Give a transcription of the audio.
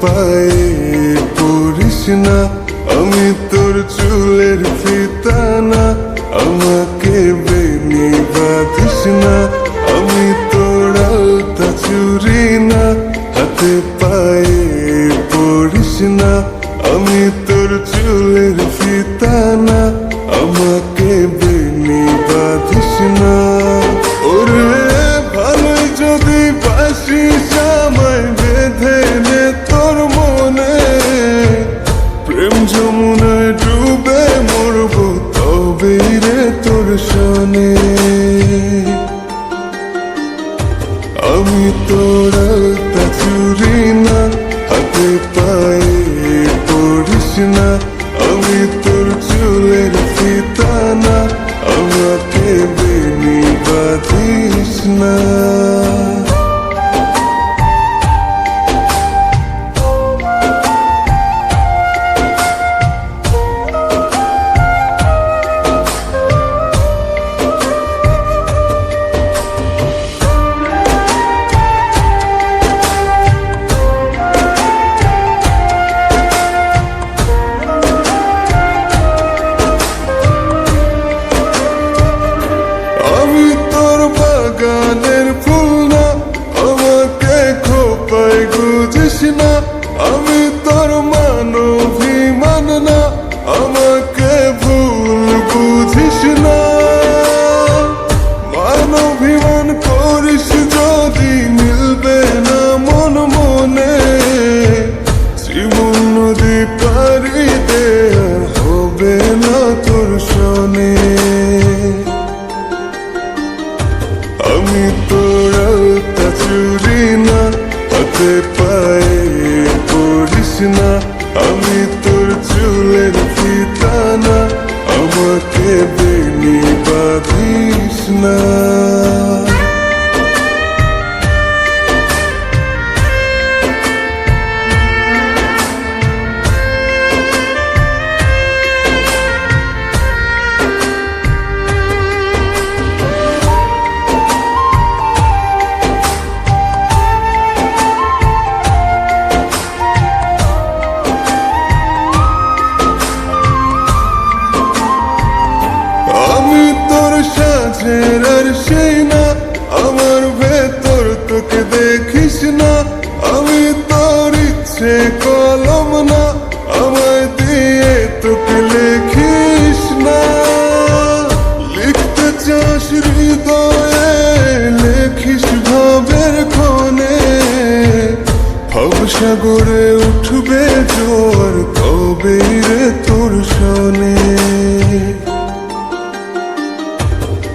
পায়ে পড়িস না। আমি তোর চুলের ফিতানা আমাকে যমুনায় ডুবে মরব, তবে রে তোর শোনে। আমি তোর চুরি না, হাতে পায়ে পড়িস না। আমি তোর চুলের ফিতানা, আমাকে বেনি বাঁধিস না। হাতে পায়ে পড়িস না আমি তোর চুলের ফিতানা আমাকে বেনি বাঁধিস না সাজের আর সেই না, আমার ভেতর তোকে দেখিস না। আমি তোর ইচ্ছে কলম না, আমায় দিয়ে তোকে লেখিস না। লিখতে চাস হৃদয়ে, লেখিস ভাবের ক্ষণে ভবসাগরে উঠবে জোর কবে রে তোর শোনে